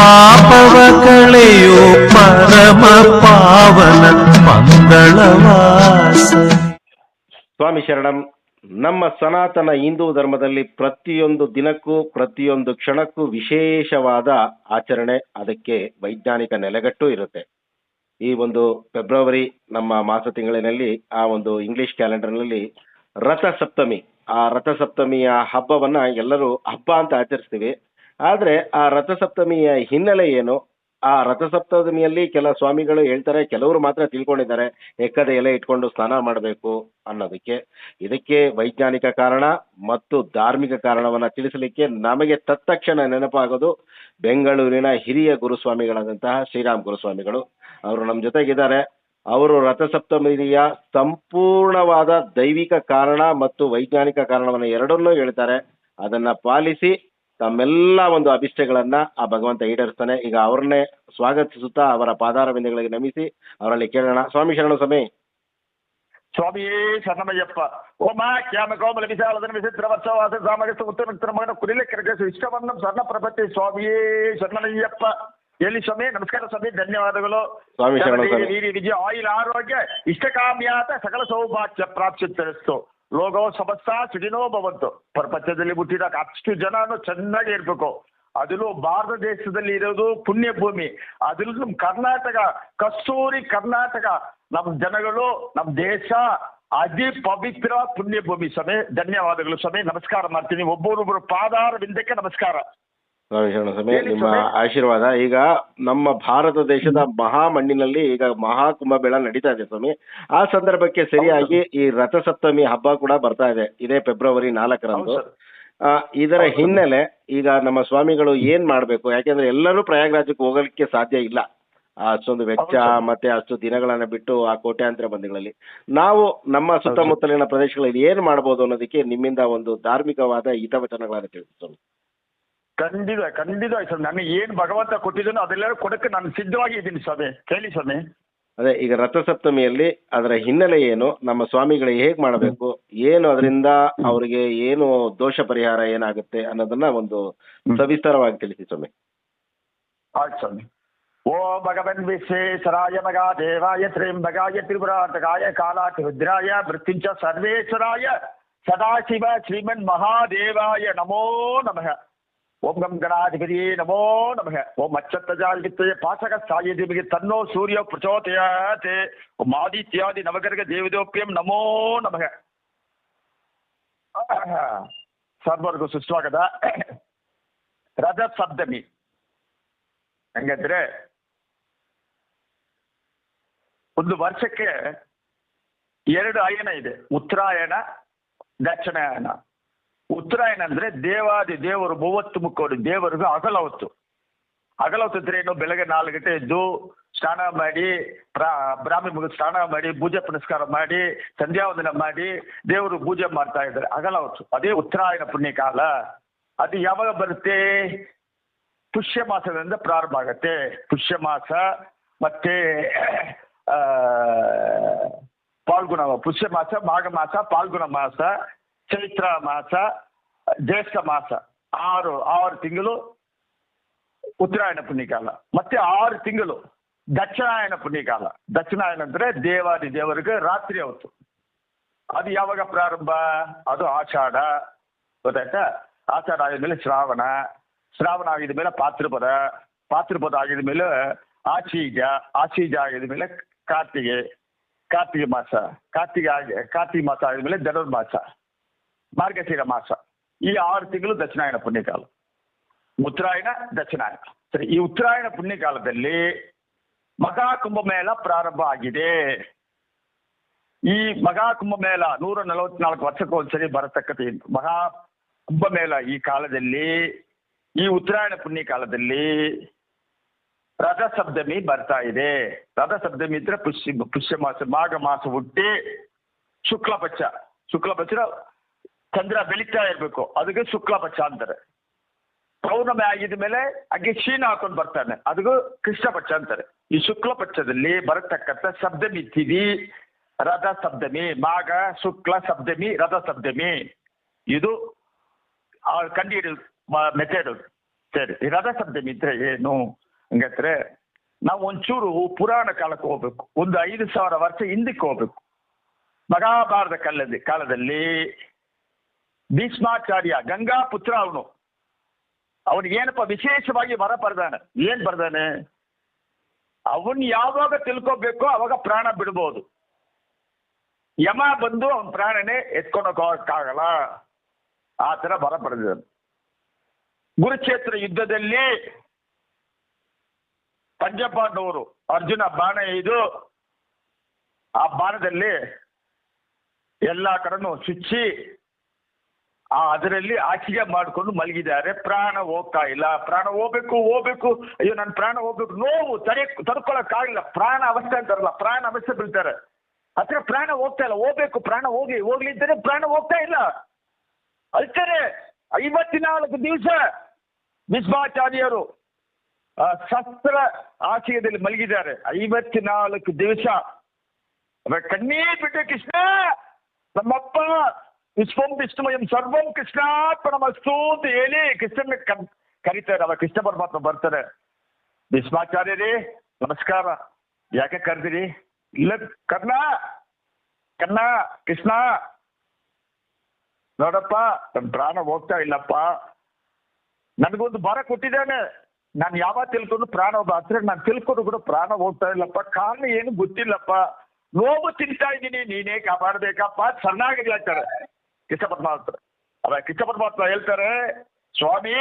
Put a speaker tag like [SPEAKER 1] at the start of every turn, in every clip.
[SPEAKER 1] ಪಾಪವ ಕಳೆಯೋ ಪರಮ ಪಾವನ ಮಂಗಳವಾಸ.
[SPEAKER 2] ಸ್ವಾಮಿ ಶರಣಂ, ನಮ್ಮ ಸನಾತನ ಹಿಂದೂ ಧರ್ಮದಲ್ಲಿ ಪ್ರತಿಯೊಂದು ದಿನಕ್ಕೂ, ಪ್ರತಿಯೊಂದು ಕ್ಷಣಕ್ಕೂ ವಿಶೇಷವಾದ ಆಚರಣೆ ಅದಕ್ಕೆ ವೈಜ್ಞಾನಿಕ ನೆಲೆಗಟ್ಟು ಇರುತ್ತೆ. ಈ ಒಂದು ಫೆಬ್ರವರಿ ನಮ್ಮ ಮಾಸ ತಿಂಗಳಿನಲ್ಲಿ, ಆ ಒಂದು ಇಂಗ್ಲಿಷ್ ಕ್ಯಾಲೆಂಡರ್ನಲ್ಲಿ ರಥ ಸಪ್ತಮಿ ಆ ರಥ ಸಪ್ತಮಿಯ ಹಬ್ಬವನ್ನ ಎಲ್ಲರೂ ಹಬ್ಬ ಅಂತ ಆಚರಿಸ್ತೀವಿ. ಆದ್ರೆ ಆ ರಥಸಪ್ತಮಿಯ ಹಿನ್ನೆಲೆ ಏನು? ಆ ರಥಸಪ್ತಮಿಯಲ್ಲಿ ಕೆಲ ಸ್ವಾಮಿಗಳು ಹೇಳ್ತಾರೆ, ಕೆಲವರು ಮಾತ್ರ ತಿಳ್ಕೊಂಡಿದ್ದಾರೆ, ಎಕ್ಕದ ಎಲೆ ಇಟ್ಕೊಂಡು ಸ್ನಾನ ಮಾಡಬೇಕು ಅನ್ನೋದಕ್ಕೆ. ಇದಕ್ಕೆ ವೈಜ್ಞಾನಿಕ ಕಾರಣ ಮತ್ತು ಧಾರ್ಮಿಕ ಕಾರಣವನ್ನ ತಿಳಿಸಲಿಕ್ಕೆ ನಮಗೆ ತತ್ಕ್ಷಣ ನೆನಪಾಗೋದು ಬೆಂಗಳೂರಿನ ಹಿರಿಯ ಗುರುಸ್ವಾಮಿಗಳಾದಂತಹ ಶ್ರೀರಾಮ್ ಗುರುಸ್ವಾಮಿಗಳು. ಅವರು ನಮ್ಮ ಜೊತೆಗಿದ್ದಾರೆ. ಅವರು ರಥಸಪ್ತಮಿಯ ಸಂಪೂರ್ಣವಾದ ದೈವಿಕ ಕಾರಣ ಮತ್ತು ವೈಜ್ಞಾನಿಕ ಕಾರಣವನ್ನು ಎರಡನ್ನೂ ಹೇಳ್ತಾರೆ. ಅದನ್ನ ಪಾಲಿಸಿ ತಮ್ಮೆಲ್ಲ ಒಂದು ಅಭಿಷ್ಟಗಳನ್ನ ಆ ಭಗವಂತ ಈಡೇರಿಸ್ತಾನೆ. ಈಗ ಅವ್ರನ್ನೇ ಸ್ವಾಗತಿಸುತ್ತಾ ಅವರ ಪಾದಾರ ಬಿಂದುಗಳಿಗೆ ನಮಿಸಿ ಅವರಲ್ಲಿ ಕೇಳೋಣ. ಸ್ವಾಮಿ ಶರಣ ಸ್ವಾಮಿ.
[SPEAKER 3] ಸ್ವಾಮಿಯೇ ಶರಣಮಯ್ಯಪ್ಪ. ಓಮ ಕ್ಯಾಮ ಕೋಮಲ ವಿಶಾಲದನ ವಿಚಿತ್ರ ವರ್ಷವಾಸ ಸಾಮಗಸ್ತ ಉತ್ತರ ಮಗನ ಕುರಿಲೆ ಕರಗಸು ಇಷ್ಟವನ್ನು ಸ್ವರ್ಣ ಪ್ರಪತ್ತಿ ಸ್ವಾಮಿಯೇ ಶರಣಮಯ್ಯಪ್ಪ. ಎಲ್ಲಿ ಸ್ವಾಮಿ? ನಮಸ್ಕಾರ ಸ್ವಾಮಿ ಧನ್ಯವಾದಗಳು.
[SPEAKER 2] ಸ್ವಾಮಿ ಸ್ವಾಮಿ.
[SPEAKER 3] ವಿಜಯ ಆಯಿಲ್ ಆರೋಗ್ಯ ಇಷ್ಟಕಾಮ್ಯಾತ ಸಕಲ ಸೌಭಾಗ್ಯ ಪ್ರಾಪ್ತಿಸ್ತರಿಸ್ತು ಲೋಕೋ ಸಮಸ್ತ ಸುಖಿನೋ ಭವಂತು. ಪ್ರಪಂಚದಲ್ಲಿ ಹುಟ್ಟಿದ ಅಷ್ಟು ಜನನು ಚೆನ್ನಾಗಿ ಇರ್ಬೇಕು. ಅದರಲ್ಲೂ ಭಾರತ ದೇಶದಲ್ಲಿ ಇರೋದು ಪುಣ್ಯ ಭೂಮಿ ಅದರಲ್ಲೂ ನಮ್ಮ ಕರ್ನಾಟಕ, ಕಸ್ತೂರಿ ಕರ್ನಾಟಕ, ನಮ್ಮ ಜನಗಳು, ನಮ್ಮ ದೇಶ ಅತಿ ಪವಿತ್ರ ಪುಣ್ಯ ಭೂಮಿ ಸ್ವಾಮಿ. ಧನ್ಯವಾದಗಳು ಸ್ವಾಮಿ. ನಮಸ್ಕಾರ ಮಾಡ್ತೀನಿ. ಒಬ್ಬರೊಬ್ಬರು ಪಾದಾರ ಬಿಂದಕ್ಕೆ ನಮಸ್ಕಾರ.
[SPEAKER 2] ಶರಣ ಸ್ವಾಮಿ
[SPEAKER 3] ಹೇಳಿ
[SPEAKER 2] ನಿಮ್ಮ
[SPEAKER 3] ಸ್ವಾಮಿ.
[SPEAKER 2] ಆಶೀರ್ವಾದ. ಈಗ ನಮ್ಮ ಭಾರತ ದೇಶದ ಮಹಾ ಮಣ್ಣಿನಲ್ಲಿ ಈಗ ಮಹಾ ಕುಂಭಮೇಳ ನಡೀತಾ ಇದೆ ಸ್ವಾಮಿ. ಆ ಸಂದರ್ಭಕ್ಕೆ ಸರಿಯಾಗಿ ಈ ರಥಸಪ್ತಮಿ ಹಬ್ಬ ಕೂಡ ಬರ್ತಾ ಇದೆ. ಇದೇ ಫೆಬ್ರವರಿ ನಾಲ್ಕರಂದು.
[SPEAKER 3] ಹೌದು
[SPEAKER 2] ಆ, ಇದರ ಹಿನ್ನೆಲೆ ಈಗ ನಮ್ಮ ಸ್ವಾಮಿಗಳು ಏನ್ ಮಾಡ್ಬೇಕು? ಯಾಕೆಂದ್ರೆ ಎಲ್ಲರೂ ಪ್ರಯಾಗರಾಜಕ್ಕೆ ಹೋಗಲಿಕ್ಕೆ ಸಾಧ್ಯ ಇಲ್ಲ. ಆ ಅಷ್ಟೊಂದು ವೆಚ್ಚ
[SPEAKER 3] ಹೌದು ಸರ್.
[SPEAKER 2] ಮತ್ತೆ ಅಷ್ಟು ದಿನಗಳನ್ನ ಬಿಟ್ಟು ಆ ಕೋಟ್ಯಾಂತರ ಮಂದಿಗಳಲ್ಲಿ. ನಾವು ನಮ್ಮ ಸುತ್ತಮುತ್ತಲಿನ ಪ್ರದೇಶಗಳಲ್ಲಿ ಏನ್ ಮಾಡ್ಬೋದು ಅನ್ನೋದಕ್ಕೆ ನಿಮ್ಮಿಂದ ಒಂದು ಧಾರ್ಮಿಕವಾದ ಹಿತವಚನಗಳನ್ನು ತಿಳಿಸಿ ಸ್ವಾಮಿ
[SPEAKER 3] ಖಂಡಿತ ಖಂಡಿತ ಸ್ವಾಮಿ. ನನಗೆ ಏನು ಭಗವಂತ ಕೊಟ್ಟಿದ್ದಾನೋ ಅದೆಲ್ಲ ಕೊಡಕ್ಕೆ ನಾನು ಸಿದ್ಧವಾಗಿ ಇದ್ದೀನಿ ಸ್ವಾಮಿ. ಕೇಳಿ ಸ್ವಾಮಿ.
[SPEAKER 2] ಅದೇ ಈಗ ರಥಸಪ್ತಮಿಯಲ್ಲಿ ಅದರ ಹಿನ್ನೆಲೆ ಏನು ನಮ್ಮ ಸ್ವಾಮಿಗಳು ಹೇಗೆ ಮಾಡಬೇಕು ಏನು ಅದರಿಂದ ಅವರಿಗೆ ಏನು ದೋಷ ಪರಿಹಾರ ಏನಾಗುತ್ತೆ ಅನ್ನೋದನ್ನ ಒಂದು. ಸವಿಸ್ತಾರವಾಗಿ ತಿಳಿಸಿ ಸ್ವಾಮಿ.
[SPEAKER 3] ಆಯ್ತು ಸ್ವಾಮಿ. ಓ ಭಗವನ್ ವಿಶ್ವೇಶ್ವರಾಯ ಮಗ ದೇವಾಯ ತ್ರಿಂಬಗಾಯ ತ್ರಿಪುರಾಟಕಾಯ ಕಾಲಾತಿ ರುದ್ರಾಯ ಮೃತ್ಯುಂಚ ಸರ್ವೇಶ್ವರಾಯ ಸದಾಶಿವ ಶ್ರೀಮನ್ ಮಹಾದೇವಾಯ ನಮೋ ನಮಃ. ಓಂ ಗಂ ಗಣಾಧಿಪತಿಯೇ ನಮೋ ನಮಃ ಓಂ ಅಚ್ಚತ್ತಜಾಲ್ವಿತ್ತಯ ಪಾಚಕ ಸಾಯಿದಿಮಿಗೆ ತನ್ನೋ ಸೂರ್ಯ ಪ್ರಚೋದಯಾತೆ ಓಂ ಆದಿತ್ಯಾದಿ ನವಗರ್ಗ ದೇವದೋಪ್ಯಂ ನಮೋ ನಮಃ ಸರ್ವರ್ಗೂ ಸುಸ್ವಾಗತ ರಥ ಸಪ್ತಮಿ ಹಂಗಂದ್ರೆ ಒಂದು ವರ್ಷಕ್ಕೆ ಎರಡು ಅಯನ ಇದೆ ಉತ್ತರಾಯಣ ದಕ್ಷಿಣಾಯನ ಉತ್ತರಾಯಣ ಅಂದ್ರೆ ದೇವಾದಿ ದೇವರು ಮೂವತ್ತು ಮುಖವರು ದೇವರಿಗೆ ಹಗಲ ಹೊತ್ತು ಹಗಲ ಹೊತ್ತು ಏನು? ಬೆಳಗ್ಗೆ ನಾಲ್ಕು ಗಂಟೆ ಎದ್ದು ಸ್ನಾನ ಮಾಡಿ ಬ್ರಾ- ಬ್ರಾಹ್ಮಿ ಮುಗಿದು ಸ್ನಾನ ಮಾಡಿ ಪೂಜೆ ಪುನಸ್ಕಾರ ಮಾಡಿ ಸಂಧ್ಯಾವಂದನ ಮಾಡಿ ದೇವರು ಪೂಜೆ ಮಾಡ್ತಾ ಇದ್ದಾರೆ. ಹಗಲ ಹೊತ್ತು ಅದೇ ಉತ್ತರಾಯಣ ಪುಣ್ಯಕಾಲ ಅದು ಯಾವಾಗ ಬರುತ್ತೆ? ಪುಷ್ಯ ಮಾಸದಿಂದ ಪ್ರಾರಂಭ ಆಗತ್ತೆ. ಪುಷ್ಯ ಮಾಸ ಮತ್ತೆ ಆ, ಪಾಲ್ಗುಣ. ಪುಷ್ಯ ಮಾಸ ಮಾಘ ಮಾಸ ಪಾಲ್ಗುಣ ಮಾಸ. ಚೈತ್ರ ಮಾಸ, ಜ್ಯೇಷ್ಠ ಮಾಸ, ಆರು ಆರು ತಿಂಗಳು ಉತ್ತರಾಯಣ ಪುಣ್ಯಕಾಲ. ಮತ್ತೆ ಆರು ತಿಂಗಳು ದಕ್ಷಿಣಾಯನ ಪುಣ್ಯಕಾಲ. ದಕ್ಷಿಣಾಯನ ಅಂದ್ರೆ ದೇವಾದಿ ದೇವರಿಗೆ ರಾತ್ರಿ ಹೊತ್ತು. ಅದು ಯಾವಾಗ ಪ್ರಾರಂಭ? ಅದು ಆಷಾಢ. ಗೊತ್ತಾಯ್ತಾ? ಆಷಾಢ ಆಗಿದ್ಮೇಲೆ ಶ್ರಾವಣ. ಶ್ರಾವಣ ಆಗಿದ ಮೇಲೆ ಪಾತ್ರಪದ. ಪಾತ್ರಪದ ಆಗಿದ ಮೇಲೆ ಆಶೀಜ ಆಶೀಜ ಆಗಿದ ಮೇಲೆ ಕಾರ್ತಿಗೆ. ಕಾರ್ತಿಗೆ ಮಾಸ. ಕಾರ್ತಿಗೆ ಆಗಿ ಕಾರ್ತಿಗೆ ಮಾಸ ಆಗಿದ ಮೇಲೆ ಧನುರ್ಮಾಸ. ಮಾರ್ಗಶಿರ ಮಾಸ. ಈ ಆರು ತಿಂಗಳು ದಕ್ಷಿಣಾಯನ ಪುಣ್ಯಕಾಲ. ಉತ್ತರಾಯಣ, ದಕ್ಷಿಣಾಯನ. ಸರಿ, ಈ ಉತ್ತರಾಯಣ ಪುಣ್ಯಕಾಲದಲ್ಲಿ ಮಹಾ ಕುಂಭಮೇಳ ಪ್ರಾರಂಭ ಆಗಿದೆ. ಈ ಮಹಾ ಕುಂಭಮೇಳ ನೂರ ನಲವತ್ನಾಲ್ಕು ವರ್ಷಕ್ಕೆ ಒಂದ್ಸರಿ ಬರತಕ್ಕಂಥ ಮಹಾ ಮಹಾ ಕುಂಭಮೇಳ ಈ ಕಾಲದಲ್ಲಿ, ಈ ಉತ್ತರಾಯಣ ಪುಣ್ಯ ಕಾಲದಲ್ಲಿ ಬರ್ತಾ ಇದೆ. ರಥ ಸಪ್ತಮಿ ಇದ್ರೆ ಪುಷ್ಯ ಪುಷ್ಯ ಮಾಸ, ಮಾಘ ಮಾಸ ಹುಟ್ಟಿ ಶುಕ್ಲ ಪಕ್ಷ ಶುಕ್ಲ ಪಕ್ಷ ಚಂದ್ರ ಬೆಳೀತಾ ಇರಬೇಕು. ಅದಕ್ಕೆ ಶುಕ್ಲ ಪಕ್ಷ ಅಂತಾರೆ. ಪೌರ್ಣಮಿ ಆಗಿದ ಮೇಲೆ ಅಗೆ ಕ್ಷೀಣ ಹಾಕೊಂಡು ಬರ್ತಾನೆ. ಅದಕ್ಕೂ ಕೃಷ್ಣ ಪಕ್ಷ ಅಂತಾರೆ. ಈ ಶುಕ್ಲ ಪಕ್ಷದಲ್ಲಿ ಬರತಕ್ಕಂಥ ಸಪ್ತಮಿ ತಿಥಿ, ರಥ ಸಪ್ತಮಿ, ಮಾಘ, ಶುಕ್ಲ ಸಪ್ತಮಿ, ರಥ ಸಪ್ತಮಿ. ಇದು ಕಂಡು ಮೆಥಡ್ ಸರಿ ರಥ ಸಪ್ತಮಿ ಇದ್ರೆ ಏನು? ಹಂಗಂದ್ರೆ ನಾವು ಒಂಚೂರು ಪುರಾಣ ಕಾಲಕ್ಕೆ ಹೋಗ್ಬೇಕು. ಒಂದು ಐದು ಸಾವಿರ ವರ್ಷ ಹಿಂದಕ್ಕೆ ಹೋಗ್ಬೇಕು. ಮಹಾಭಾರತ ಕಾಲದಲ್ಲಿ ಕಾಲದಲ್ಲಿ ಭೀಷ್ಮಾಚಾರ್ಯ ಗಂಗಾ ಪುತ್ರ ಅವನು. ಅವನಿಗೆ ಏನಪ್ಪ ವಿಶೇಷವಾಗಿ ವರ ಬರ್ದಾನೆ ಏನ್ ಬರ್ದಾನೆ ಅವನ್ ಯಾವಾಗ ತಿಳ್ಕೊಬೇಕು ಅವಾಗ ಪ್ರಾಣ ಬಿಡ್ಬೋದು. ಯಮ ಬಂದು ಅವನ ಪ್ರಾಣನೇ ಎತ್ಕೊಂಡು ಹೋಗಕ್ಕಾಗಲ್ಲ ಆ ತರ ಬರ ಪಡೆದಿದ್ದಾನೆ ಗುರುಕ್ಷೇತ್ರ ಯುದ್ಧದಲ್ಲಿ ಪಂಚಪಾಂಡವರು, ಅರ್ಜುನ ಬಾಣ ಇದು ಆ ಬಾಣದಲ್ಲಿ ಎಲ್ಲಾ ಕಡೆನೂ ಚುಚ್ಚಿ ಆ, ಅದರಲ್ಲಿ ಆಚಿಗೆ ಮಾಡಿಕೊಂಡು ಮಲಗಿದ್ದಾರೆ. ಪ್ರಾಣ ಹೋಗ್ತಾ ಇಲ್ಲ. ಪ್ರಾಣ ಹೋಗ್ಬೇಕು ಹೋಗ್ಬೇಕು. ಅಯ್ಯೋ ನನ್ನ ಪ್ರಾಣ ಹೋಗ್ಬೇಕು. ನೋವು ತಡೆ ಆಗಿಲ್ಲ ಪ್ರಾಣ ಅವಸ್ಥೆ ಅಂತಾರಲ್ಲ, ಪ್ರಾಣ ಅವಸ್ಥೆ ಬೀಳ್ತಾರೆ. ಹತ್ರ ಪ್ರಾಣ ಹೋಗ್ತಾ ಇಲ್ಲ. ಹೋಗ್ಬೇಕು, ಪ್ರಾಣ ಹೋಗಿ, ಹೋಗ್ಲಿದ್ದರೆ ಪ್ರಾಣ ಹೋಗ್ತಾ ಇಲ್ಲ. ಅಳ್ತಾರೆ ಐವತ್ನಾಲ್ಕು ದಿವಸ ವಿಶ್ವಾಚಾರ್ಯರು ಶಸ್ತ್ರ ಆಶಯದಲ್ಲಿ ಮಲಗಿದ್ದಾರೆ. ಐವತ್ನಾಲ್ಕು ದಿವಸ. ಕಣ್ಣೇ ಬಿಟ್ಟು ಕೃಷ್ಣ, ನಮ್ಮಪ್ಪ ವಿಶ್ವಂ ವಿಷ್ಣುಮಯಂ ಸರ್ವಂ ಕೃಷ್ಣಾರ್ಪಣಮಸ್ತು ಅಂತ ಹೇಳಿ ಕೃಷ್ಣನ ಕರ್ ಕರೀತಾರೆ ಅವ ಕೃಷ್ಣ ಪರಮಾತ್ಮ ಬರ್ತಾರೆ. ಭೀಷ್ಮಾಚಾರ್ಯರೇ, ನಮಸ್ಕಾರ. ಯಾಕೆ ಕರೆದಿರಿ? ಇಲ್ಲ, ಕರ್ಣ ಕರ್ಣ, ಕೃಷ್ಣ. ನೋಡಪ್ಪ ನನ್ನ ಪ್ರಾಣ ಹೋಗ್ತಾ ಇಲ್ಲಪ್ಪ. ನನಗೊಂದು ಬರ ಕೊಟ್ಟಿದ್ದಾನೆ. ನಾನು ಯಾವಾಗ ತಿಳ್ಕೊಂಡು ಪ್ರಾಣ ಒಬ್ಬ ನಾನು ತಿಳ್ಕೊಂಡು ಕೂಡ ಪ್ರಾಣ ಹೋಗ್ತಾ ಇಲ್ಲಪ್ಪ. ಕಾರಣ ಏನು ಗೊತ್ತಿಲ್ಲಪ್ಪ. ನೋವು ತಿಂತಾ ಇದ್ದೀನಿ, ನೀನೇ ಕಾಪಾಡಬೇಕಪ್ಪ. ಚೆನ್ನಾಗಿ ಹೇಳ್ತಾರೆ ಕೃಷ್ಣ ಪರಮಾತ್ಮ ಅದ ಕೃಷ್ಣ ಪರಮಾತ್ಮ ಹೇಳ್ತಾರೆ, ಸ್ವಾಮಿ,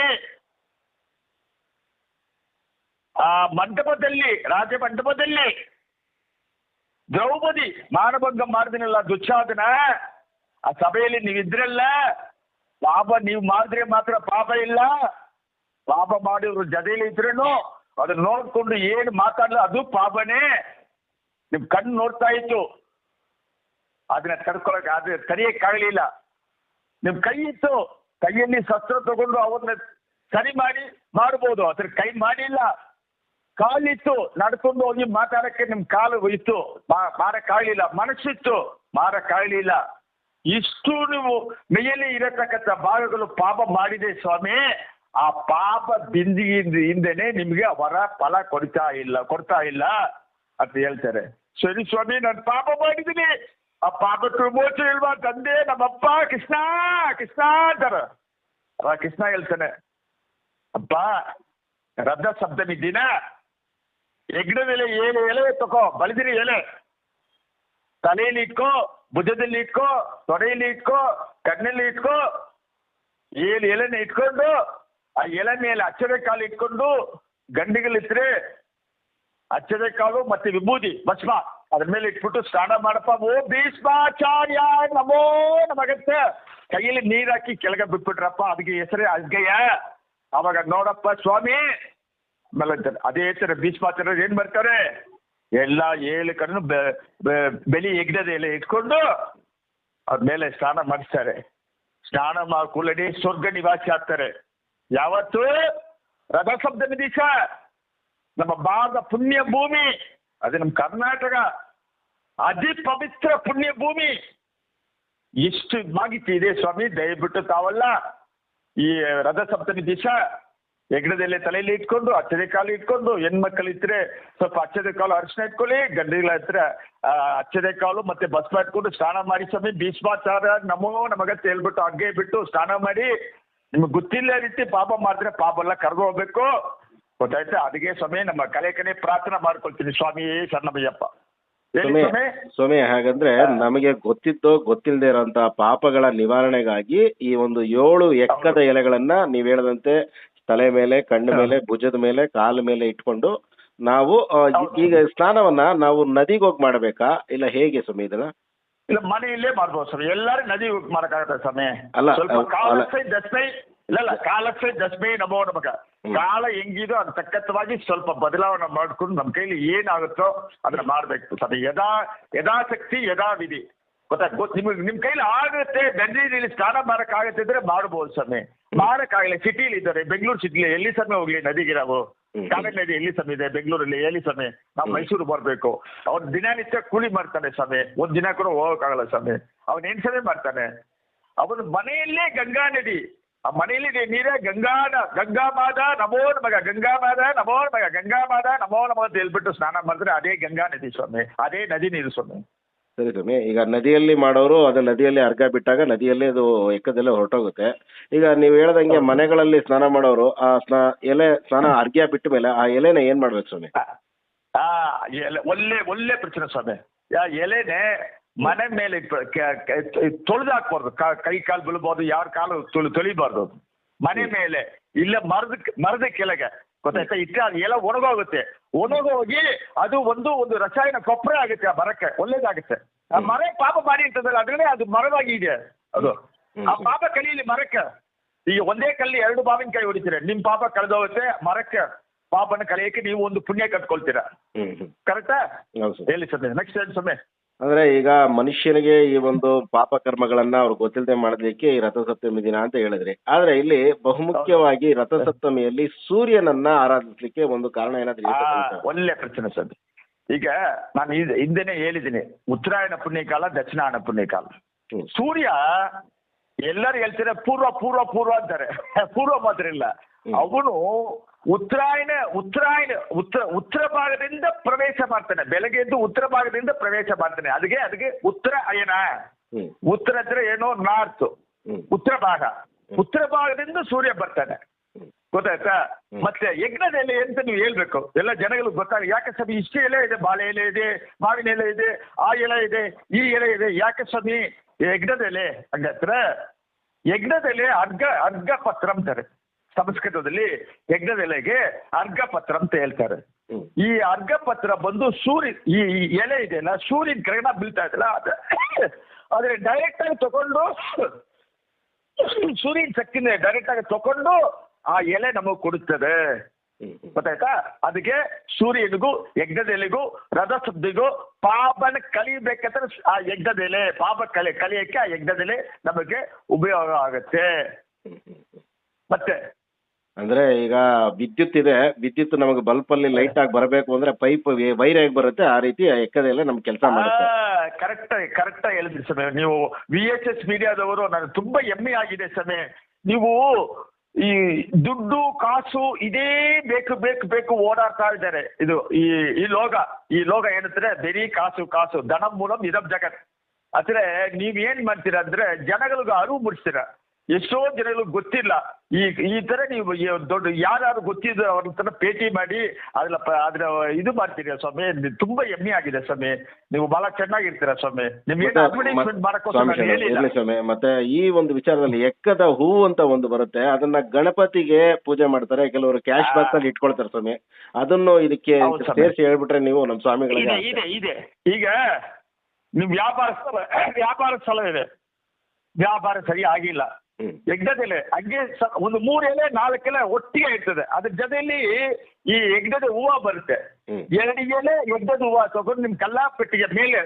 [SPEAKER 3] ಆ ಮಂಟಪದಲ್ಲಿ ರಾಜ ಮಂಟಪದಲ್ಲಿ ದ್ರೌಪದಿ ಮಾನಭಂಗ ಮಾಡಿದಿನಲ್ಲ ದುಶ್ಯಾಸನ ಆ ಸಭೆಯಲ್ಲಿ ನೀವಿದ್ರಲ್ಲ ಪಾಪ ನೀವು ಮಾಡಿದ್ರೆ ಮಾತ್ರ ಪಾಪ ಇಲ್ಲ, ಪಾಪ ಮಾಡಿದ್ರು ಜೊತೆಯಲ್ಲಿ ಇದ್ರೂ ಅದನ್ನ ನೋಡ್ಕೊಂಡು ಏನು ಮಾತಾಡಲ್ಲ ಅದು ಪಾಪನೇ, ನಿಮ್ ಕಣ್ಣು ನೋಡ್ತಾ ಇತ್ತು. ಅದನ್ನ ತಡ್ಕೊಳಕ್ ಆದ್ರೆ ತಡೆಯಕ್ಕಾಗಲಿಲ್ಲ ನಿಮ್ ಕೈ ಇತ್ತು, ಕೈಯಲ್ಲಿ ಶಸ್ತ್ರ ತಗೊಂಡು ಅವನ್ನ ಸರಿ ಮಾಡಿ, ಮಾಡ್ಬೋದು. ಅದ್ರ ಕೈ ಮಾಡಿಲ್ಲ. ಕಾಲಿತ್ತು. ನಡ್ಕೊಂಡು ಹೋಗಿ ಮಾತಾಡಕ್ಕೆ ನಿಮ್ ಕಾಲು ಇತ್ತು. ಮಾರ ಮಾರಕ್ಕಾಗ್ಲಿಲ್ಲ ಮನಸ್ಸಿತ್ತು. ಮಾರಕ್ಕಾಗ್ಲಿಲ್ಲ ಇಷ್ಟು ನೀವು ಮೈಯಲ್ಲಿ ಇರತಕ್ಕಂಥ ಭಾಗಗಳು ಪಾಪ ಮಾಡಿದೆ ಸ್ವಾಮಿ. ಆ ಪಾಪ ಬಿಂದಿಗಿಂದ ಹಿಂದೆನೆ ನಿಮ್ಗೆ ಅವರ ಫಲ ಕೊಡ್ತಾ ಇಲ್ಲ ಕೊಡ್ತಾ ಇಲ್ಲ ಅಂತ ಹೇಳ್ತಾರೆ. ಸರಿ ಸ್ವಾಮಿ, ನಾನು ಪಾಪ ಮಾಡಿದ್ದೀನಿ. ಆ ಪಾಪಕ್ಕೆ ವಿಮೋಚನೆ ಇಲ್ವಾ? ತಂದೆ ನಮ್ಮಪ್ಪ ಕೃಷ್ಣ ಕೃಷ್ಣ ಅಂತಾರ. ಅವ ಕೃಷ್ಣ ಹೇಳ್ತಾನೆ, ಅಪ್ಪ ರಥ ಸಪ್ತಮಿ ದಿನ ಹೆಗ್ಣದ ಎಲೆ ಏಳು ಎಲೆ ತಗೋ ಬಳಿದಿರಿ ಎಲೆ. ತಲೆಯಲ್ಲಿ ಇಟ್ಕೋ, ಭುಜದಲ್ಲಿ ಇಟ್ಕೋ, ತೊಡೆಯಲ್ಲಿ ಇಟ್ಕೋ, ಕಣ್ಣಲ್ಲಿ ಇಟ್ಕೋ, ಏಳು ಎಲೆನ ಇಟ್ಕೊಂಡು, ಆ ಎಲೆ ಮೇಲೆ ಅಚ್ಚರೆ ಕಾಲು ಇಟ್ಕೊಂಡು ಗಂಡಿಗಳಿದ್ರೆ ಅಚ್ಚರೆ ಕಾಲು ಮತ್ತೆ ವಿಭೂತಿ, ಭಸ್ಮ. ಅದ್ರ ಮೇಲೆ ಇಟ್ಬಿಟ್ಟು ಸ್ನಾನ ಮಾಡಪ್ಪ. ಓ ಭೀಷ್ಮಾಚಾರ್ಯ, ನಮೋ ನಮಗತ್ತೆ ಕೈಯಲ್ಲಿ ನೀರು ಹಾಕಿ ಕೆಳಗೆ ಬಿಟ್ಬಿಟ್ರಪ್ಪ. ಅದಕ್ಕೆ ಹೆಸರೇ ಅಜ್ಗಯ್ಯ ಅವಾಗ ನೋಡಪ್ಪ ಸ್ವಾಮಿ. ಆಮೇಲೆ ಅದೇ ತರ ಭೀಷ್ಮಾಚಾರ್ಯರು ಏನ್ ಮಾಡ್ತಾರೆ? ಎಲ್ಲ ಏಳು ಕಣ್ಣು ಬೆ- ಬೆ- ಬೆಳಿ ಎಗ್ಡದ ಎಲೆ ಇಟ್ಕೊಂಡು ಅದ್ರ ಮೇಲೆ ಸ್ನಾನ ಮಾಡಿಸ್ತಾರೆ. ಸ್ನಾನ ಮಾಡಿ ಕೂಡಲೇ ಸ್ವರ್ಗ ನಿವಾಸಿ ಆಗ್ತಾರೆ. ಯಾವತ್ತು? ರಥ ಸಪ್ತಮಿ ದಿವಸ. ನಮ್ಮ ಭಾರತ ಪುಣ್ಯ ಭೂಮಿ. ಅದು ನಮ್ಮ ಕರ್ನಾಟಕ ಅತಿ ಪವಿತ್ರ ಪುಣ್ಯ ಭೂಮಿ ಎಷ್ಟು ಮಾಹಿತಿ ಇದೆ ಸ್ವಾಮಿ, ದಯವಿಟ್ಟು ತಾವಲ್ಲ ಈ ರಥಸಪ್ತಮಿ ದಿವಸ ಹೆಗ್ಗಡದಲ್ಲೇ ತಲೆಯಲ್ಲಿ ಇಟ್ಕೊಂಡು ಅಚ್ಚದೆ ಕಾಲು ಇಟ್ಕೊಂಡು, ಹೆಣ್ಮಕ್ಳು ಇದ್ರೆ ಸ್ವಲ್ಪ ಅಚ್ಚದೆ ಕಾಲು ಅರಿಶಿನ ಇಟ್ಕೊಳ್ಳಿ ಗಂಡಿಗಳ ಹತ್ರ ಅಚ್ಚದೆ ಕಾಲು ಮತ್ತೆ ಬಸ್ ಇಟ್ಕೊಂಡು ಸ್ನಾನ ಮಾಡಿ ಸ್ವಾಮಿ ಭೀಷ್ಮಾಚಾರ ನಮೋ ನಮಗತ್ತೆ ಹೇಳ್ಬಿಟ್ಟು ಹಗ್ಗೆ ಬಿಟ್ಟು ಸ್ನಾನ ಮಾಡಿ, ನಿಮ್ಗೆ ಗೊತ್ತಿಲ್ಲ ರೀತಿ ಪಾಪ ಮಾಡಿದ್ರೆ ಪಾಪ ಎಲ್ಲ ಕರ್ದು ಹೋಗ್ಬೇಕು ಗೊತ್ತಾಯ್ತಾ? ಅದಕ್ಕೆ ಸ್ವಾಮಿ ನಮ್ಮ ಕಲೆ ಕಲೆ ಪ್ರಾರ್ಥನೆ ಮಾಡ್ಕೊಳ್ತೀನಿ. ಸ್ವಾಮಿ ಸಣ್ಣಬಯ್ಯಪ್ಪ
[SPEAKER 2] ಸ್ವಾಮಿ
[SPEAKER 3] ಸ್ವಾಮಿ.
[SPEAKER 2] ಸ್ವಾಮಿ ಹಾಗಂದ್ರೆ ನಮಗೆ ಗೊತ್ತಿದ್ದೋ ಗೊತ್ತಿಲ್ಲದೆ ಇರೋಂತ ಪಾಪಗಳ ನಿವಾರಣೆಗಾಗಿ ಈ ಒಂದು ಏಳು ಎಕ್ಕದ ಎಲೆಗಳನ್ನ ನೀವ್ ಹೇಳದಂತೆ ತಲೆ ಮೇಲೆ ಕಣ್ಣು ಮೇಲೆ ಭುಜದ ಮೇಲೆ ಕಾಲ ಮೇಲೆ ಇಟ್ಕೊಂಡು ನಾವು ಈಗ ಸ್ನಾನವನ್ನ ನಾವು ನದಿಗೆ ಹೋಗಿ ಮಾಡಬೇಕಾ? ಇಲ್ಲ ಹೇಗೆ ಸ್ವಾಮಿ ಇದನ್ನ?
[SPEAKER 3] ಇಲ್ಲ ಮನೆಯಲ್ಲೇ ಮಾಡ್ಬೋದು ಸ್ವಾಮಿ. ಎಲ್ಲರೂ ನದಿ ಮಾಡಕ್ಕಾಗತ್ತೆ ಸ್ವಾಮಿ?
[SPEAKER 2] ಅಲ್ಲ,
[SPEAKER 3] ಇಲ್ಲ ಇಲ್ಲ ಕಾಲಕ್ಕೆ ದಶಮಿ ನಮೋ ನಮಗ ಕಾಲ ಹೆಂಗಿದೋ ಅದ್ ತಕ್ಕತ್ತವಾಗಿ ಸ್ವಲ್ಪ ಬದಲಾವಣೆ ಮಾಡ್ಕೊಂಡು ನಮ್ಮ ಕೈಲಿ ಏನಾಗುತ್ತೋ ಅದನ್ನ ಮಾಡ್ಬೇಕು. ಸ್ವಾಮಿ ಯದಾ ಯಥಾಶಕ್ತಿ ಯದಾ ವಿಧಿ ಗೊತ್ತಾ? ಗೊತ್ತು ನಿಮ್ಗೆ ನಿಮ್ ಕೈಲಿ ಆಗುತ್ತೆ ಬೆಂಗಳೂರಿನಲ್ಲಿ ಸ್ನಾನ ಮಾಡಕ್ಕಾಗತ್ತೆ ಇದ್ರೆ ಮಾಡ್ಬೋದು ಸ್ವಾಮಿ. ಮಾಡಕ್ಕಾಗಲಿ ಸಿಟಿಲಿ ಇದ್ದಾರೆ. ಬೆಂಗಳೂರು ಸಿಟಿಲಿ ಎಲ್ಲಿ ಸಮಯ ಹೋಗ್ಲಿ ನದಿಗೆ ನಾವು. ಕಾವೇರಿ ನದಿ ಎಲ್ಲಿ ಸಮಯ ಇದೆ? ಬೆಂಗಳೂರಲ್ಲಿ ಎಲ್ಲಿ ಸಮಯ ನಾವು ಮೈಸೂರು ಬರಬೇಕು. ಅವ್ನು ದಿನನಿತ್ಯ ಕೂಲಿ ಮಾಡ್ತಾನೆ ಸ್ವಾಮಿ. ಒಂದ್ ದಿನ ಕೂಡ ಹೋಗಕ್ಕಾಗಲ್ಲ ಸ್ವಾಮಿ. ಅವನ್ ಸಮಯ ಮಾಡ್ತಾನೆ. ಅವನ ಮನೆಯಲ್ಲೇ ಗಂಗಾ ನದಿ. ಆ ಮನೆಯಲ್ಲಿ ನೀರೇ ಗಂಗಾದ ಗಂಗಾ ಮಾದ ನಮೋ ನಮಗ ಗಂಗಾಮಾದ ನಮೋ ನಮಗ ಗಂಗಾಮಾದ ನಮೋ ನಮೋ ಅಂತ ಹೇಳ್ಬಿಟ್ಟು ಸ್ನಾನ ಮಾಡಿದ್ರೆ ಅದೇ ಗಂಗಾ ನದಿ ಸ್ವಾಮಿ ಅದೇ ನದಿ ನೀರು ಸ್ವಾಮಿ.
[SPEAKER 2] ಸರಿ ಸ್ವಾಮಿ ಈಗ ನದಿಯಲ್ಲಿ ಮಾಡೋರು ಅದು ನದಿಯಲ್ಲಿ ಅರ್ಘ ಬಿಟ್ಟಾಗ ನದಿಯಲ್ಲೇ ಅದು ಎಕ್ಕದಲ್ಲೇ ಹೊರಟೋಗುತ್ತೆ. ಈಗ ನೀವು ಹೇಳ್ದಂಗೆ ಮನೆಗಳಲ್ಲಿ ಸ್ನಾನ ಮಾಡೋರು ಆ ಸ್ನಾ ಎಲೆ ಸ್ನಾನ ಅರ್ಘ್ಯ ಬಿಟ್ಟ ಮೇಲೆ ಆ ಎಲೆನ ಏನ್ ಮಾಡ್ಬೇಕು ಸ್ವಾಮಿ?
[SPEAKER 3] ಆ ಎಲೆ ಒಳ್ಳೆ ಒಳ್ಳೆ ಪ್ರಶ್ನೆ ಸ್ವಾಮಿ. ಆ ಎಲೆನೆ ಮನೆ ಮೇಲೆ ತೊಳೆದು ಹಾಕ್ಬಾರ್ದು ಕಾ- ಕಾಲು ಬೀಳ್ಬೋದು ಯಾರ ಕಾಲು ತೊಳಿ ತೊಳಿಬಾರ್ದು. ಮನೆ ಮೇಲೆ ಇಲ್ಲ ಮರದ ಮರದ ಕೆಳಗೆ ಗೊತ್ತಾಯ್ತಾ? ಇಟ್ಟ ಅದು ಎಲೆ ಒಣಗೋಗುತ್ತೆ. ಒಣಗೋಗಿ ಅದು ಒಂದು ಒಂದು ರಸಾಯನ ಕೊಪ್ಪರೆ ಆಗುತ್ತೆ ಆ ಮರಕ್ಕೆ ಒಳ್ಳೇದಾಗುತ್ತೆ. ಆ ಮರ ಪಾಪ ಮಾಡಿ ಇರ್ತದಲ್ಲ ಅದ್ರಲ್ಲೇ ಅದು ಮರವಾಗಿ ಇದೆ ಅದು. ಆ ಪಾಪ ಕಲೀಲಿ ಮರಕ್ಕೆ. ಈಗ ಒಂದೇ ಕಲ್ಲಿ ಎರಡು ಮಾವಿನಕಾಯಿ ಹೊಡಿತೀರ ನಿಮ್ ಪಾಪ ಕಳೆದೋಗುತ್ತೆ ಮರಕ್ಕೆ ಪಾಪನ ಕಳೆಯಕ್ಕೆ ನೀವು ಒಂದು ಪುಣ್ಯ ಕಟ್ಕೊಳ್ತೀರಾ. ಕರೆಕ್ಟಾ ಹೇಳಿ ಸಮಯ ನೆಕ್ಸ್ಟ್ ಸಮಯ ಸೊಮ್ಮೆ
[SPEAKER 2] ಅಂದ್ರೆ ಈಗ ಮನುಷ್ಯನಿಗೆ ಈ ಒಂದು ಪಾಪ ಕರ್ಮಗಳನ್ನ ಅವ್ರು ಗೊತ್ತಿಲ್ಲದೆ ಮಾಡಲಿಕ್ಕೆ ಈ ರಥಸಪ್ತಮಿ ದಿನ ಅಂತ ಹೇಳಿದ್ರಿ. ಆದ್ರೆ ಇಲ್ಲಿ ಬಹುಮುಖ್ಯವಾಗಿ ರಥಸಪ್ತಮಿಯಲ್ಲಿ ಸೂರ್ಯನನ್ನ ಆರಾಧಿಸ್ಲಿಕ್ಕೆ ಒಂದು ಕಾರಣ ಏನಾದ್ರೂ
[SPEAKER 3] ಆ, ಒಳ್ಳೆ ಪ್ರಶ್ನೆ ಸರ್. ಈಗ ನಾನು ಹಿಂದೆನೆ ಹೇಳಿದ್ದೀನಿ. ಉತ್ತರಾಯಣ ಪುಣ್ಯಕಾಲ ದಕ್ಷಿಣಾಯಣ ಪುಣ್ಯಕಾಲ.
[SPEAKER 2] ಹ್ಮ್.
[SPEAKER 3] ಸೂರ್ಯ ಎಲ್ಲರೂ ಹೇಳ್ತಾರೆ ಪೂರ್ವ ಪೂರ್ವ ಪೂರ್ವ ಅಂತಾರೆ. ಪೂರ್ವ ಮಾತ್ರ ಇಲ್ಲ. ಅವನು ಉತ್ತರಾಯಣ ಉತ್ತರಾಯಣ ಉತ್ತರ ಉತ್ತರ ಭಾಗದಿಂದ ಪ್ರವೇಶ ಮಾಡ್ತಾನೆ. ಬೆಳಗ್ಗೆ ಎದ್ದು ಉತ್ತರ ಭಾಗದಿಂದ ಪ್ರವೇಶ ಮಾಡ್ತಾನೆ. ಅದಕ್ಕೆ ಅದಕ್ಕೆ ಉತ್ತರ ಅಯನ. ಉತ್ತರ ಹತ್ರ ಏನೋ ನಾರ್ತ್ ಉತ್ತರ ಭಾಗ. ಉತ್ತರ ಭಾಗದಿಂದ ಸೂರ್ಯ ಬರ್ತಾನೆ. ಗೊತ್ತಾಯ್ತಾ? ಮತ್ತೆ ಯಜ್ಞದ ಎಲೆ ಅಂತ ನೀವು ಹೇಳ್ಬೇಕು? ಎಲ್ಲ ಜನಗಳಿಗೆ ಗೊತ್ತಾಗ ಯಾಕೆ ಸ್ವಾಮಿ ಇಷ್ಟು ಎಲೆ ಇದೆ ಬಾಳೆ ಎಲೆ ಇದೆ ಮಾವಿನ ಎಲೆ ಇದೆ ಆ ಎಲೆ ಇದೆ ಈ ಎಲೆ ಇದೆ ಯಾಕೆ ಸ್ವಾಮಿ? ಯಜ್ಞದ ಎಲೆ ಹಂಗತ್ರ ಯಜ್ಞದ ಎಲೆ ಅರ್ಘ ಅರ್ಘ ಪತ್ರ ಅಂತಾರೆ. ಸಂಸ್ಕೃತದಲ್ಲಿ ಯಜ್ಞದೆಲೆಗೆ ಅರ್ಘಪತ್ರ ಅರ್ಘ ಅಂತ ಹೇಳ್ತಾರೆ. ಈ ಅರ್ಘಪತ್ರ ಬಂದು ಸೂರ್ಯ ಈ ಎಲೆ ಇದೆಯಲ್ಲ ಸೂರ್ಯನ ಗ್ರಹಣ ಬೀಳ್ತಾ ಇದೆಯಲ್ಲ ಅದ ಆದ್ರೆ ಡೈರೆಕ್ಟ್ ಆಗಿ ತಗೊಂಡು ಸೂರ್ಯನ ಶಕ್ತಿನೇ ಡೈರೆಕ್ಟ್ ಆಗಿ ತಗೊಂಡು ಆ ಎಲೆ ನಮಗೆ ಕೊಡುತ್ತದೆ. ಗೊತ್ತಾಯ್ತಾ? ಅದಕ್ಕೆ ಸೂರ್ಯನಿಗೂ ಯಜ್ಞದೆಲೆಗೂ ರಥ ಶಬ್ದಿಗೂ ಪಾಪನ ಕಲಿಬೇಕಂದ್ರೆ ಆ ಯಜ್ಞದೆಲೆ ಪಾಪ ಕಲಿ ಕಲಿಯಕ್ಕೆ ಆ ಯಜ್ಞದೆಲೆ ನಮಗೆ ಉಪಯೋಗ ಆಗುತ್ತೆ. ಮತ್ತೆ
[SPEAKER 2] ಅಂದ್ರೆ ಈಗ ವಿದ್ಯುತ್ ಇದೆ ವಿದ್ಯುತ್ ನಮಗೆ ಬಲ್ಪ್ ಅಲ್ಲಿ ಲೈಟ್ ಆಗಿ ಬರಬೇಕು ಅಂದ್ರೆ ಪೈಪ್ ವೈರ್ ಆಗಿ ಬರುತ್ತೆ ಆ ರೀತಿ ಎಕ್ಕದೆಲ್ಲ ನಮ್ ಕೆಲಸ ಮಾಡುತ್ತೆ.
[SPEAKER 3] ಕರೆಕ್ಟ್ ಕರೆಕ್ಟ್ ಹೇಳಿದ್ರಿ ಸಮಯ ನೀವು ವಿ ಎಚ್ ಎಸ್ ಮೀಡಿಯಾದವರು ನನಗೆ ತುಂಬಾ ಹೆಮ್ಮೆ ಆಗಿದೆ ಸಮಯ ನೀವು ಈ ದುಡ್ಡು ಕಾಸು ಇದೇ ಬೇಕು ಬೇಕು ಬೇಕು ಓಡಾಡ್ತಾ ಇದ್ದಾರೆ. ಇದು ಈ ಈ ಲೋಗ ಈ ಲೋಗ ಏನಂದ್ರೆ ಬೆರಿ ಕಾಸು ಕಾಸು ದನ ಮೂಲಂ ಇದಂ ಜಗತ್. ಅಂದ್ರೆ ನೀವ್ ಏನ್ ಮಾಡ್ತೀರಾ ಅಂದ್ರೆ ಜನಗಳಿಗೆ ಅರಿವು ಮೂಡಿಸ್ತೀರಾ? ಎಷ್ಟೋ ಜನಗಳು ಗೊತ್ತಿಲ್ಲ. ಈ ಈ ತರ ನೀವು ದೊಡ್ಡ ಯಾರು ಗೊತ್ತಿದ್ರು ಅವ್ರ ತರ ಭೇಟಿ ಮಾಡಿ ಅದ್ರ ಅದ್ರ ಇದು ಮಾಡ್ತೀರಾ ಸ್ವಾಮಿ? ತುಂಬಾ ಹೆಮ್ಮೆ ಆಗಿದೆ ಸ್ವಾಮಿ. ನೀವು ಬಹಳ ಚೆನ್ನಾಗಿರ್ತೀರಾ ಸ್ವಾಮಿ. ನಿಮ್ಗೆ ಅಡ್ವರ್ಟೈಸ್ಮೆಂಟ್ ಮಾಡಕ್ಕೋಸ್ಕರ
[SPEAKER 2] ಸ್ವಾಮಿ ಮತ್ತೆ ಈ ಒಂದು ವಿಚಾರದಲ್ಲಿ ಎಕ್ಕದ ಹೂ ಅಂತ ಒಂದು ಬರುತ್ತೆ. ಅದನ್ನ ಗಣಪತಿಗೆ ಪೂಜೆ ಮಾಡ್ತಾರೆ. ಕೆಲವರು ಕ್ಯಾಶ್ ಬಾಕ್ಸ್ ಅಲ್ಲಿ ಇಟ್ಕೊಳ್ತಾರೆ ಸ್ವಾಮಿ. ಅದನ್ನು ಇದಕ್ಕೆ. ಸೇರಿಸಿ ಹೇಳ್ಬಿಟ್ರೆ ನೀವು ನಮ್ಮ ಸ್ವಾಮಿಗಳಿಗೆ
[SPEAKER 3] ಇದೆ ಇದೆ ಇದೆ. ಈಗ ನಿಮ್ ವ್ಯಾಪಾರ ಸ್ಥಳ ವ್ಯಾಪಾರ ಸ್ಥಳ ಇದೆ. ವ್ಯಾಪಾರ ಸರಿ ಆಗಿಲ್ಲ. ಯಜ್ಞದೆಲೆ ಹಂಗೆ ಸ- ಒಂದು ಮೂರು ಎಲೆ ನಾಲ್ಕು ಎಲೆ ಒಟ್ಟಿಗೆ ಇರ್ತದೆ. ಅದ್ರ ಜೊತೆಯಲ್ಲಿ ಈ ಯಜ್ಞದ ಹೂವು ಬರುತ್ತೆ. ಎರಡು ಎಲೆ ಯಜ್ಞದ ಹೂವು ತಗೊಂಡು ನಿಮ್ ಕಲ್ಲಾಪೆಟ್ಟಿಗೆ ಮೇಲೆ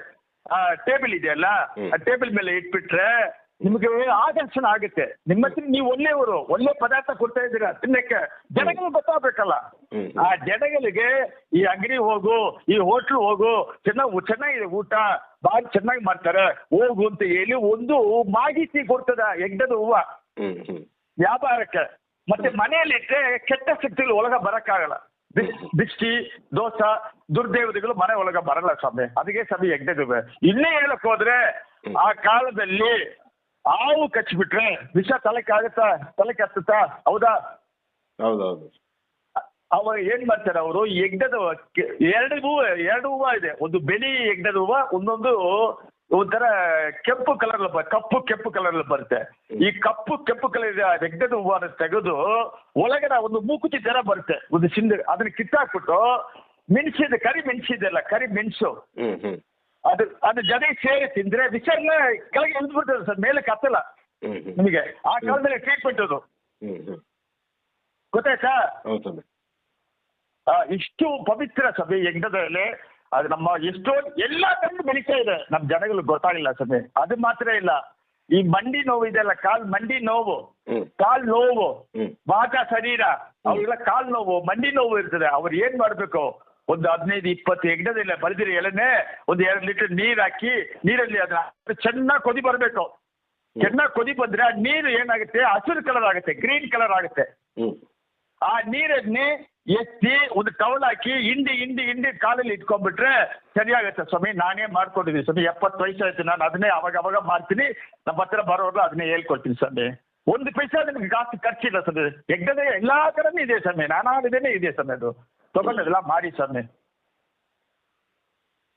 [SPEAKER 3] ಟೇಬಲ್ ಇದೆಯಲ್ಲ ಆ ಟೇಬಲ್ ಮೇಲೆ ಇಟ್ಬಿಟ್ರೆ ನಿಮಗೆ ಆಕರ್ಷಣೆ ಆಗುತ್ತೆ. ನಿಮ್ಮ ಹತ್ರ ನೀವು ಒಳ್ಳೆಯವರು ಒಳ್ಳೆ ಪದಾರ್ಥ ಕೊಡ್ತಾ ಇದ್ದೀರಾ ತಿನ್ನಕ್ಕೆ ಜನಗಳು ಗೊತ್ತಾಗಬೇಕಲ್ಲ. ಆ ಜನಗಳಿಗೆ ಈ ಅಂಗಡಿ ಹೋಗು ಈ ಹೋಟ್ಲು ಹೋಗು ಚೆನ್ನಾಗಿ ಚೆನ್ನಾಗಿದೆ ಊಟ ಭಾಳ ಚೆನ್ನಾಗಿ ಮಾಡ್ತಾರೆ. ಹೋಗು ಅಂತ ಹೇಳಿ ಒಂದು ಮಾಹಿತಿ ಕೊಡ್ತದ ಯಜ್ಞದ ಹೂವ. ವ್ಯಾಪಾರಕ್ಕೆ. ಮತ್ತೆ ಮನೆಯಲ್ಲಿ ಇಟ್ಟರೆ ಕೆಟ್ಟ ಶಕ್ತಿಗಳು ಒಳಗ ಬರಕ್ಕಾಗಲ್ಲ. ದಿಷ್ಟಿ ದೋಷ ದುರ್ದೇವತೆಗಳು ಮನೆ ಒಳಗ ಬರಲ್ಲ ಸ್ವಾಮಿ. ಅದಕ್ಕೆ ಸ್ವಾಮಿ ಯಜ್ಞದ ಇನ್ನೇ ಹೇಳಕ್ ಹೋದ್ರೆ ಆ ಕಾಲದಲ್ಲಿ ಹಾವು ಕಚ್ಚಿಬಿಟ್ರೆ ವಿಷ ತಲೆಗೆ ಆಗುತ್ತಾ ತಲೆ ಕತ್ತುತ್ತಾ ಹೌದಾ?
[SPEAKER 2] ಹೌದೌದು.
[SPEAKER 3] ಅವ ಏನ್ ಮಾಡ್ತಾರೆ ಅವರು? ಯಜ್ಞದ ಎರಡು ಹೂವು ಎರಡು ಹೂವ ಇದೆ. ಒಂದು ಬೆಳಿ ಯಜ್ಞದ ಹೂವ ಒಂದೊಂದು ಒಂಥರ ಕೆಂಪು ಕಲರ್ ಕಪ್ಪು ಕೆಂಪು ಕಲರ್ ಬರುತ್ತೆ. ಈ ಕಪ್ಪು ಕೆಂಪು ಕಲರ್ ಯಜ್ಞದ ಹೂವನ್ನ ತೆಗೆದು ಒಳಗಡೆ ಒಂದು ಮೂಕುತಿ ತರ ಬರುತ್ತೆ. ಒಂದು ಸಿಂಧ ಅದನ್ನ ಕಿತ್ತಾಕ್ಬಿಟ್ಟು ಮೆಣಸಿದೆ ಕರಿ ಮೆಣಸಿದೆಲ್ಲ ಕರಿ ಮೆಣಸು. ಅದು ಅದು ಜೊತೆ ಸೇರಿ ತಿಂದ್ರೆ ವಿಷಯ ಕೆಳಗೆ ಇಳಿದು ಬಿಡ್ತದೆ ಸರ್ ಮೇಲೆ ಕತ್ತಲ್ಲ ನಿಮಗೆ ಆ ಕಾಲದಲ್ಲಿ ಟ್ರೀಟ್ಮೆಂಟ್ ಅದು. ಗೊತ್ತಾಯ್ತಾ? ಇಷ್ಟು ಪವಿತ್ರ ಸಭೆ ಯಜ್ಞದಲ್ಲಿ ಅದು ನಮ್ಮ ಎಷ್ಟೋ ಎಲ್ಲ ತರ ಬೆಳೀತಾ ಇದೆ. ನಮ್ಮ ಜನಗಳು ಗೊತ್ತಾಗಿಲ್ಲ ಸಭೆ. ಅದು ಮಾತ್ರ ಇಲ್ಲ. ಈ ಮಂಡಿ ನೋವು ಇದೆಯಲ್ಲ ಕಾಲ್ ಮಂಡಿ ನೋವು. ಕಾಲ್ ನೋವು. ಬಾಕ ಶರೀರ. ಅವ್ರಿಗೆಲ್ಲ ಕಾಲ್ ನೋವು ಮಂಡಿ ನೋವು ಇರ್ತದೆ. ಅವ್ರು ಏನ್ ಮಾಡ್ಬೇಕು? ಒಂದು ಹದಿನೈದು ಇಪ್ಪತ್ತು ಎಗ್ಡದಿಲ್ಲ ಬರೆದಿರಿ ಎಲೆನೆ ಒಂದು ಎರಡು ಲೀಟರ್ ನೀರ್ ಹಾಕಿ ನೀರಲ್ಲಿ ಅದನ್ನ ಚೆನ್ನಾಗಿ ಕೊದಿ ಬರಬೇಕು. ಚೆನ್ನಾಗಿ ಕೊದಿ ಬಂದ್ರೆ ನೀರು ಏನಾಗುತ್ತೆ? ಹಸಿರು ಕಲರ್ ಆಗುತ್ತೆ ಗ್ರೀನ್ ಕಲರ್ ಆಗುತ್ತೆ. ಆ ನೀರನ್ನೇ ಎತ್ತಿ ಒಂದು ಟವಲ್ ಹಾಕಿ ಹಿಂಡಿ ಹಿಂಡಿ ಹಿಂಡಿ ಕಾಲಲ್ಲಿ ಇಟ್ಕೊಂಡ್ಬಿಟ್ರೆ ಸರಿಯಾಗುತ್ತೆ ಸ್ವಾಮಿ. ನಾನೇ ಮಾಡ್ಕೊಂಡಿದ್ದೀನಿ ಸ್ವಾಮಿ. ಎಪ್ಪತ್ತು ವಯಸ್ಸು ಆಯ್ತು ನಾನು ಅದನ್ನೇ ಅವಾಗ ಅವಾಗ ಮಾಡ್ತೀನಿ. ನಮ್ಮ ಹತ್ರ ಬರೋರು ಅದನ್ನೇ ಹೇಳ್ಕೊಡ್ತೀನಿ ಸ್ವಾಮಿ. ಒಂದು ಪೈಸಾ ನಿಮ್ಗೆ ಜಾಸ್ತಿ ಖರ್ಚಿಲ್ಲ ಸ್ವಾಮಿ. ಯಜ್ಞದ ಎಲ್ಲಾ ಕಡೆನೂ ಇದೆ ಸ್ವಾಮಿ. ನಾನಾಗದೇನೆ ಇದೆ ಸ್ವಾಮಿ ಅದು. ತಗೊಂಡೆಲ್ಲ ಮಾಡಿ ಸ್ವಾಮಿ.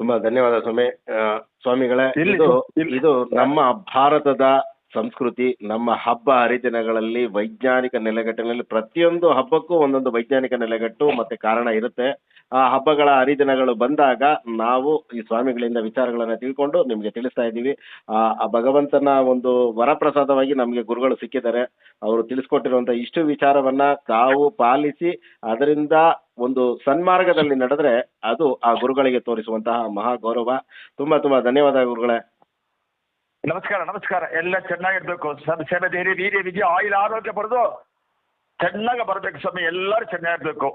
[SPEAKER 2] ತುಂಬಾ ಧನ್ಯವಾದ ಸ್ವಾಮಿ. ಸ್ವಾಮಿಗಳೇ ಇದು. ಇದು ನಮ್ಮ ಭಾರತದ ಸಂಸ್ಕೃತಿ, ನಮ್ಮ ಹಬ್ಬ ಹರಿದಿನಗಳಲ್ಲಿ ವೈಜ್ಞಾನಿಕ ನೆಲೆಗಟ್ಟಿನಲ್ಲಿ ಪ್ರತಿಯೊಂದು ಹಬ್ಬಕ್ಕೂ ಒಂದೊಂದು ವೈಜ್ಞಾನಿಕ ನೆಲೆಗಟ್ಟು ಮತ್ತೆ ಕಾರಣ ಇರುತ್ತೆ. ಆ ಹಬ್ಬಗಳ ಹರಿದಿನಗಳು ಬಂದಾಗ ನಾವು ಈ ಸ್ವಾಮಿಗಳಿಂದ ವಿಚಾರಗಳನ್ನ ತಿಳ್ಕೊಂಡು ನಿಮ್ಗೆ ತಿಳಿಸ್ತಾ ಇದ್ದೀವಿ. ಆ ಭಗವಂತನ ಒಂದು ವರಪ್ರಸಾದವಾಗಿ ನಮ್ಗೆ ಗುರುಗಳು ಸಿಕ್ಕಿದ್ದಾರೆ. ಅವರು ತಿಳಿಸ್ಕೊಟ್ಟಿರುವಂತಹ ಇಷ್ಟು ವಿಚಾರವನ್ನ ತಾವು ಪಾಲಿಸಿ ಅದರಿಂದ ಒಂದು ಸನ್ಮಾರ್ಗದಲ್ಲಿ ನಡೆದ್ರೆ ಅದು ಆ ಗುರುಗಳಿಗೆ ತೋರಿಸುವಂತಹ ಮಹಾ ಗೌರವ ತುಂಬಾ ತುಂಬಾ ಧನ್ಯವಾದ ಗುರುಗಳೇ.
[SPEAKER 3] ನಮಸ್ಕಾರ ನಮಸ್ಕಾರ. ಎಲ್ಲ ಚೆನ್ನಾಗಿರ್ಬೇಕು. ಸಭೆ ಧೈರ್ಯ ವೀರ್ಯ ವಿದ್ಯೆ ಆಯಿಲ್ ಆರೋಗ್ಯ ಬರೋದು ಚೆನ್ನಾಗಿ ಬರಬೇಕು ಸ್ವಾಮಿ. ಎಲ್ಲರೂ ಚೆನ್ನಾಗಿರ್ಬೇಕು.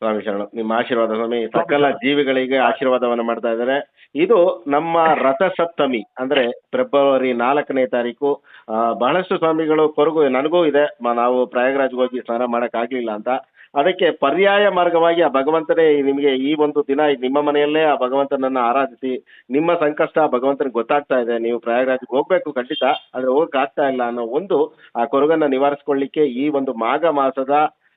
[SPEAKER 2] ಸ್ವಾಮಿ ಶರಣ ನಿಮ್ಮ ಆಶೀರ್ವಾದ ಸ್ವಾಮಿ. ಸಕಲ ಜೀವಿಗಳಿಗೆ ಆಶೀರ್ವಾದವನ್ನ ಮಾಡ್ತಾ ಇದ್ದಾರೆ. ಇದು ನಮ್ಮ ರಥಸಪ್ತಮಿ ಅಂದ್ರೆ ಫೆಬ್ರವರಿ ನಾಲ್ಕನೇ ತಾರೀಕು. ಬಹಳಷ್ಟು ಸ್ವಾಮಿಗಳು ಕೊರಗು ನನಗೂ ಇದೆ. ನಾವು ಪ್ರಯಾಗರಾಜ್ಗೆ ಹೋಗಿ ಸ್ನಾನ ಮಾಡಕ್ ಆಗ್ಲಿಲ್ಲ ಅಂತ. ಅದಕ್ಕೆ ಪರ್ಯಾಯ ಮಾರ್ಗವಾಗಿ ಆ ಭಗವಂತನೇ ನಿಮಗೆ ಈ ಒಂದು ದಿನ ನಿಮ್ಮ ಮನೆಯಲ್ಲೇ ಆ ಭಗವಂತನನ್ನ ಆರಾಧಿಸಿ, ನಿಮ್ಮ ಸಂಕಷ್ಟ ಭಗವಂತನಿಗೆ ಗೊತ್ತಾಗ್ತಾ ಇದೆ, ನೀವು ಪ್ರಯಾಗರಾಜ್ಗೆ ಹೋಗ್ಬೇಕು ಖಂಡಿತ, ಆದ್ರೆ ಹೋಗಕ್ ಆಗ್ತಾ ಇಲ್ಲ ಅನ್ನೋ ಒಂದು ಆ ಕೊರಗನ್ನ ನಿವಾರಿಸ್ಕೊಳ್ಳಿಕ್ಕೆ ಈ ಒಂದು ಮಾಘ ಮಾಸದ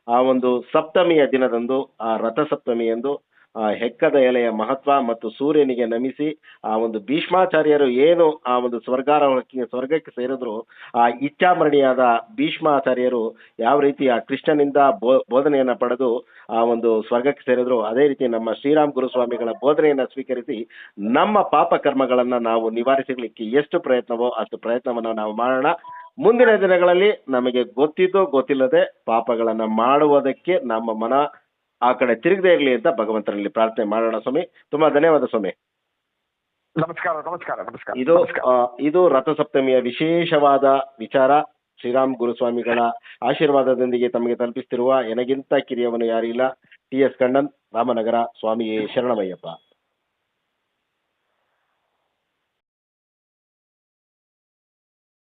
[SPEAKER 2] ಆ ಒಂದು ಸಪ್ತಮಿಯ ದಿನದಂದು, ಆ ರಥ ಸಪ್ತಮಿ ಎಂದು ಆ ಹೆಕ್ಕದ ಎಲೆಯ ಮಹತ್ವ ಮತ್ತು ಸೂರ್ಯನಿಗೆ ನಮಿಸಿ ಆ ಒಂದು ಭೀಷ್ಮಾಚಾರ್ಯರು ಏನು ಆ ಒಂದು ಸ್ವರ್ಗಾರೋಹಕ್ಕೆ ಸ್ವರ್ಗಕ್ಕೆ ಸೇರಿದ್ರು, ಆ ಇಚ್ಛಾಮರಣಿಯಾದ ಭೀಷ್ಮಾಚಾರ್ಯರು ಯಾವ ರೀತಿ ಆ ಕೃಷ್ಣನಿಂದ ಬೋ, ಬೋಧನೆಯನ್ನು ಪಡೆದು ಆ ಒಂದು ಸ್ವರ್ಗಕ್ಕೆ ಸೇರಿದ್ರು, ಅದೇ ರೀತಿ ನಮ್ಮ ಶ್ರೀರಾಮ್ ಗುರುಸ್ವಾಮಿಗಳ ಬೋಧನೆಯನ್ನು ಸ್ವೀಕರಿಸಿ ನಮ್ಮ ಪಾಪ ಕರ್ಮಗಳನ್ನು ನಾವು ನಿವಾರಿಸಲಿಕ್ಕೆ ಎಷ್ಟು ಪ್ರಯತ್ನವೋ ಅಷ್ಟು ಪ್ರಯತ್ನವನ್ನು ನಾವು ಮಾಡೋಣ. ಮುಂದಿನ ದಿನಗಳಲ್ಲಿ ನಮಗೆ ಗೊತ್ತಿದ್ದು ಗೊತ್ತಿಲ್ಲದೆ ಪಾಪಗಳನ್ನು ಮಾಡುವುದಕ್ಕೆ ನಮ್ಮ ಮನ ಆ ಕಡೆ ತಿರುಗದೇ ಇರಲಿ ಅಂತ ಭಗವಂತರಲ್ಲಿ ಪ್ರಾರ್ಥನೆ ಮಾಡೋಣ ಸ್ವಾಮಿ. ತುಂಬಾ ಧನ್ಯವಾದ ಸ್ವಾಮಿ.
[SPEAKER 3] ನಮಸ್ಕಾರ ನಮಸ್ಕಾರ ನಮಸ್ಕಾರ.
[SPEAKER 2] ಇದು ಆ, ಇದು ರಥಸಪ್ತಮಿಯ ವಿಶೇಷವಾದ ವಿಚಾರ. ಶ್ರೀರಾಮ್ ಗುರುಸ್ವಾಮಿಗಳ ಆಶೀರ್ವಾದದೊಂದಿಗೆ ತಮಗೆ ತಲುಪಿಸ್ತಿರುವ ಎನಗಿಂತ ಕಿರಿಯವನು ಯಾರಿಲ್ಲ ಟಿ ಎಸ್ ಕಣ್ಣನ್ ರಾಮನಗರ ಸ್ವಾಮಿಯೇ ಶರಣಮಯ್ಯಪ್ಪ.